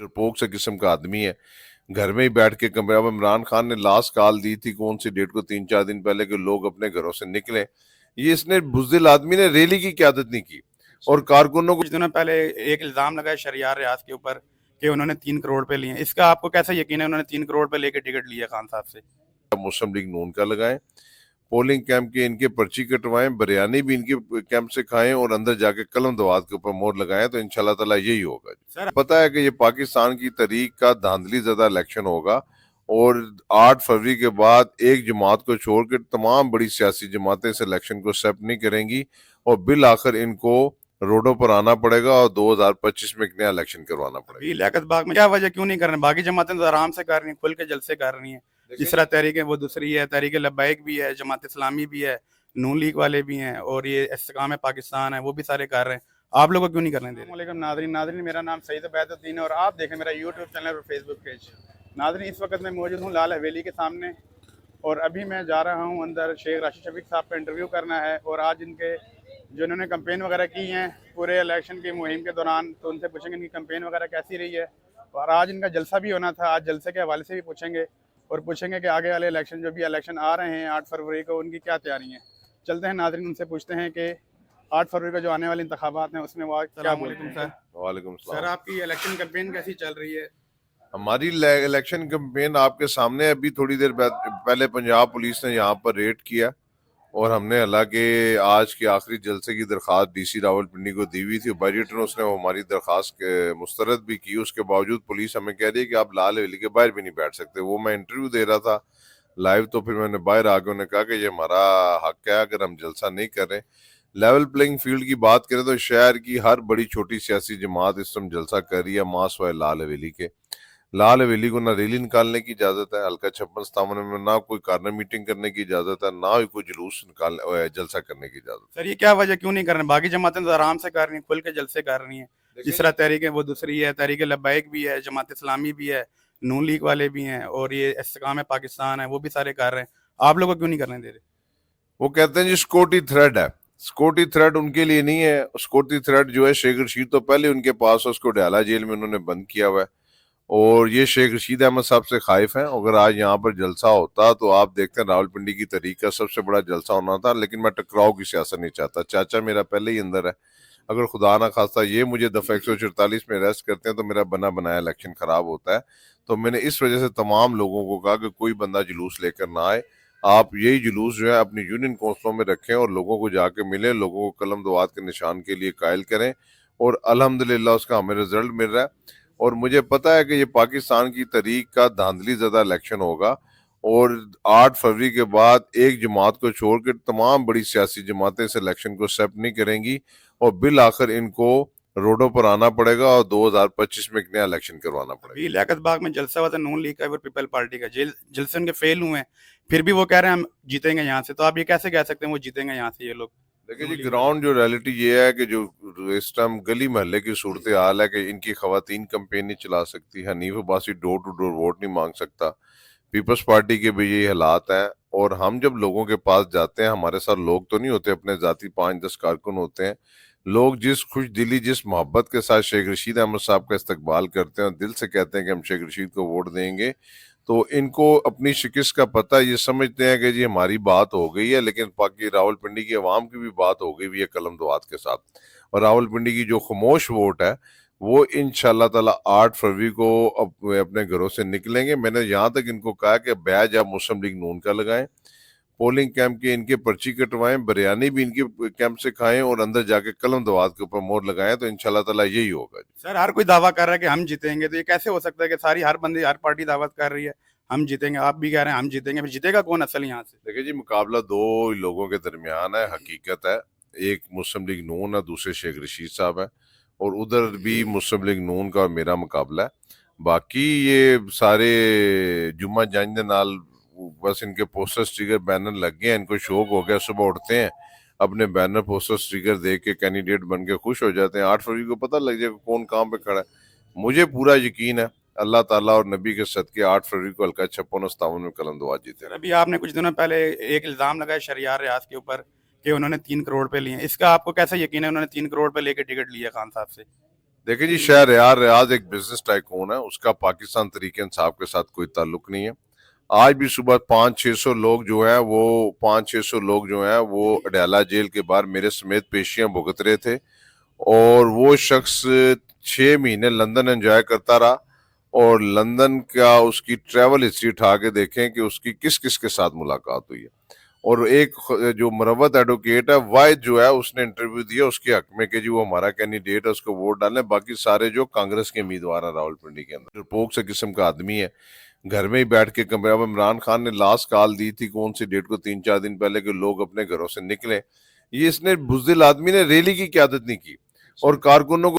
डरपोक से किस्म का आदमी है। घर में ही बैठ के कमरे अब इमरान खान ने लास्ट कॉल दी थी कौन सी डेट को तीन चार दिन पहले कि लोग अपने घरों से निकले। ये इसने बुजदिल आदमी ने रैली की क्यादत नहीं की और कारकुनों को कुछ दिनों पहले एक इल्ज़ाम लगाया शरियार रियाज के ऊपर कि उन्होंने तीन करोड़ पे लिए। इसका आपको कैसा यकीन है उन्होंने तीन करोड़ पे लेके टिकट लिया खान साहब से? मुस्लिम लीग नून का लगाएँ। पोलिंग कैंप के इनके पर्ची कटवाएँ बिरयानी भी इनके कैंप से खाएँ और अंदर जाके कलम दवात के ऊपर मोर लगाएँ तो इनशाला ताला यही होगा सर पता है कि ये पाकिस्तान की तरीक का धांधली ज़्यादा इलेक्शन होगा और आठ फरवरी के बाद एक जमात को छोड़ के तमाम बड़ी सियासी जमातें इस इलेक्शन को एक्सेप्ट नहीं करेंगी और बिल आखिर इनको रोडों पर आना पड़ेगा और 2025 में एक नया इलेक्शन करवाना पड़ेगा। लियाकत बाग में क्या वजह क्यों नहीं कर रहे बाकी जमातें तो आराम से कर रही हैं खुल के जलसे कर रही हैं। जिस तरह तहरीक वो दूसरी है तहरीक लब्बैक भी है जमात इस्लामी भी है नून लीग वाले भी हैं और ये इस्तेकाम पाकिस्तान है वो भी सारे कर रहे हैं। आप लोगों को क्यों नहीं करने दे रहे? नादरीन नादरीन मेरा नाम सईद बैतुद्दीन है और आप देखें मेरा यूट्यूब चैनल और फेसबुक पेज नादरीन इस वक्त मैं मौजूद हूँ लाल हवेली के सामने और अभी मैं जा रहा हूँ अंदर शेख राशिद शफीक साहब का इंटरव्यू करना है और आज इनके जो इन्होंने कंपेन वगैरह की हैं पूरे इलेक्शन की मुहिम के दौरान तो उनसे पूछेंगे इनकी कंपेन वगैरह कैसी रही है और आज इनका जलसा भी होना था आज जलसे के हवाले से भी पूछेंगे। और पूछेंगे कि आगे वाले इलेक्शन जो भी इलेक्शन आ रहे हैं आठ फरवरी को उनकी क्या तैयारी है? चलते हैं नाजरीन उनसे पूछते हैं कि आठ फरवरी को जो आने वाले इंतबात हैं उसमें वो क्या हैं? वालेकुम सर आपकी इलेक्शन कैंपेन कैसी चल रही है? हमारी इलेक्शन कैंपेन आपके सामने अभी थोड़ी देर पहले पंजाब पुलिस ने यहाँ पर रेड किया। और हमने हालाँकि आज के आखिरी जलसे की दरख्वास्त डीसी रावलपिंडी को दी हुई थी बजट ने उसने हमारी दरख्वास्त मुस्तरद भी की। उसके बावजूद पुलिस हमें कह रही है कि आप लाल हवेली के बाहर भी नहीं बैठ सकते। वो मैं इंटरव्यू दे रहा था। लाइव तो फिर मैंने बाहर आके उन्हें कहा कि ये हमारा हक है, अगर हम जलसा नहीं कर लेवल प्लेइंग फ़ील्ड की बात करें तो शहर की हर बड़ी छोटी सियासी जमात इस समय जलसा कर रही है, मास वाय लाल हवेली के। लाल हवेली को ना रैली निकालने की इजाज़त है हल्का छप्पन सतावन में ना कोई कार्नर मीटिंग करने की इजाज़त है ना ही कोई जुलूस निकाल जलसा करने की इजाज़त सर ये क्या वजह क्यों नहीं कर रहे? बाकी जमातें तो आराम से कर रही हैं खुल के जलसे कर रही हैं। जिस तरह तहरीक वो दूसरी है तहरीक लब्बैक भी है जमात इस्लामी भी है नून लीग वाले भी हैं और ये इस्तेकाम पाकिस्तान है वो भी सारे कर रहे हैं। आप लोगों को क्यों नहीं करने दे रहे? वो कहते हैं जी स्कोटी थ्रेड है। स्कोटी थ्रेड उनके लिए नहीं है। स्कोटी थ्रेड जो है शेख रशीद तो पहले उनके पास है, उसको डयाला जेल में उन्होंने बंद किया हुआ है। और ये शेख रशीद अहमद साहब से खाइफ हैं। अगर आज यहाँ पर जलसा होता तो आप देखते हैं, रावलपिंडी की तरीक का सबसे बड़ा जलसा होना था, लेकिन मैं टकराव की सियासत नहीं चाहता। चाचा मेरा पहले ही अंदर है। अगर खुदा ना खासा ये मुझे दफ़ा एक में अरेस्ट करते हैं तो मेरा बना बनाया इलेक्शन खराब होता है। तो मैंने इस वजह से तमाम लोगों को कहा कि कोई बंदा जुलूस लेकर ना आए। आप यही जुलूस जो है अपनी यूनियन कौंसलों में रखें और लोगों को जाके मिले, लोगों को कलम दवात के निशान के लिए कायल करें और अल्हम्दुलिल्लाह उसका हमें रिज़ल्ट मिल रहा है। और मुझे पता है कि ये पाकिस्तान की तरीक का धांधली ज़्यादा इलेक्शन होगा और आठ फरवरी के बाद एक जमात को छोड़ के तमाम बड़ी सियासी जमातें इस इलेक्शन को एक्सेप्ट नहीं करेंगी और बिल आखिर इनको रोडों पर आना पड़ेगा और 2025 में एक नया इलेक्शन करवाना पड़ेगा। अभी लियाकत बाग में जलसा हुआ था, नून लीग का और पीपल पार्टी का। जेल जलसे उनके फेल हुए हैं, फिर भी वो कह रहे हैं, हम जीतेंगे यहाँ से। तो आप ये कैसे कह सकते हैं, वो जीतेंगे यहाँ से ये लोग? देखिए जी ग्राउंड जो रियलिटी ये है कि जो इस टाइम गली महल्ले की सूरत हाल है कि इनकी खातन कंपेन नहीं चला सकती Hanif Abbasi door to door vote नहीं मांग सकता। पीपल्स पार्टी के भी यही हालात हैं और हम जब लोगों के पास जाते हैं हमारे साथ लोग तो नहीं होते अपने जाति पाँच दस कारकुन होते हैं। लोग जिस खुश दिली जिस मोहब्बत के साथ शेख रशीद अहमद साहब का इस्तकबाल करते हैं और दिल से कहते हैं कि हम शेख रशीद को वोट देंगे तो इनको अपनी शिकस्त का पता ये समझते हैं कि जी हमारी बात हो गई है, लेकिन बाकी पाकि रावलपिंडी की आवाम की भी बात हो गई हुई है कलम दुआत के साथ। और रावलपिंडी की जो खामोश वोट है, वो इन ताला आठ फरवरी को अपने घरों से निकलेंगे। मैंने यहाँ तक इनको कहा कि बैज आप मुस्लिम लीग नून का लगाएँ। पोलिंग कैंप के इनके पर्ची कटवाएँ बिरयानी भी इनके कैंप से खाएँ और अंदर जाके कलम दवात के ऊपर मोहर लगाएँ तो इंशाल्लाह ताला यही होगा सर हर कोई दावा कर रहा है कि हम जीतेंगे तो ये कैसे हो सकता है कि सारी हर बंदी हर पार्टी दावत कर रही है हम जीतेंगे आप भी कह रहे हैं हम जीतेंगे फिर जीतेगा कौन असल यहाँ से? देखिए जी मुकाबला दो लोगों के दरमियान है हकीकत है। एक मुस्लिम लीग नून है दूसरे शेख रशीद साहब है और उधर भी मुस्लिम लीग नून का मेरा मुकाबला है। बाकी ये सारे जुम्मा जंज बस इनके पोस्टर स्टिकर बैनर लग गए इनको शौक हो गया सुबह उठते हैं अपने बैनर पोस्टर स्टिकर देख के कैंडिडेट बन के खुश हो जाते हैं। आठ फरवरी को पता लग जाएगा कौन कहाँ पे खड़ा है। मुझे पूरा यकीन है अल्लाह ताला और नबी के सदके आठ फरवरी को हल्का छप्पन सतावन में कलम दुआ जीते अभी आपने कुछ दिनों पहले एक इल्ज़ाम लगाया शरियार रियाज के ऊपर कि उन्होंने तीन करोड़ पे लिए इसका आपको कैसा यकीन है? उन्होंने तीन करोड़ पे लेके टिकट लिया खान साहब से। देखिए जी शहर रियाज एक बिज़नेस टाइकून है उसका पाकिस्तान तरीके इंसाफ के साथ कोई ताल्लुक नहीं है। आज भी सुबह पाँच छः सौ लोग जो है, वो पाँच छः सौ लोग जो है, वो अडयाला जेल के बाहर मेरे समेत पेशियाँ भुगत रहे थे और वो शख्स छः महीने लंदन एंजॉय करता रहा और लंदन का उसकी ट्रैवल हिस्ट्री उठा के देखें कि उसकी किस किस के साथ मुलाकात हुई है। और एक जो मरवत एडवोकेट है, वाहिद जो है, उसने इंटरव्यू दिया, उसके हक में कि जी वो हमारा कैंडिडेट है, उसको वोट डालें। बाकी सारे जो कांग्रेस के उम्मीदवार हैं, रावलपिंडी के अंदर। पोक से किस्म का आदमी है घर में ही बैठ के कमरे अब इमरान खान ने लास्ट कॉल दी थी कौन सी डेट को तीन चार दिन पहले कि लोग अपने घरों से निकले। ये इसने बुजदिल आदमी ने रैली की क्यादत नहीं की। और कारकुनों को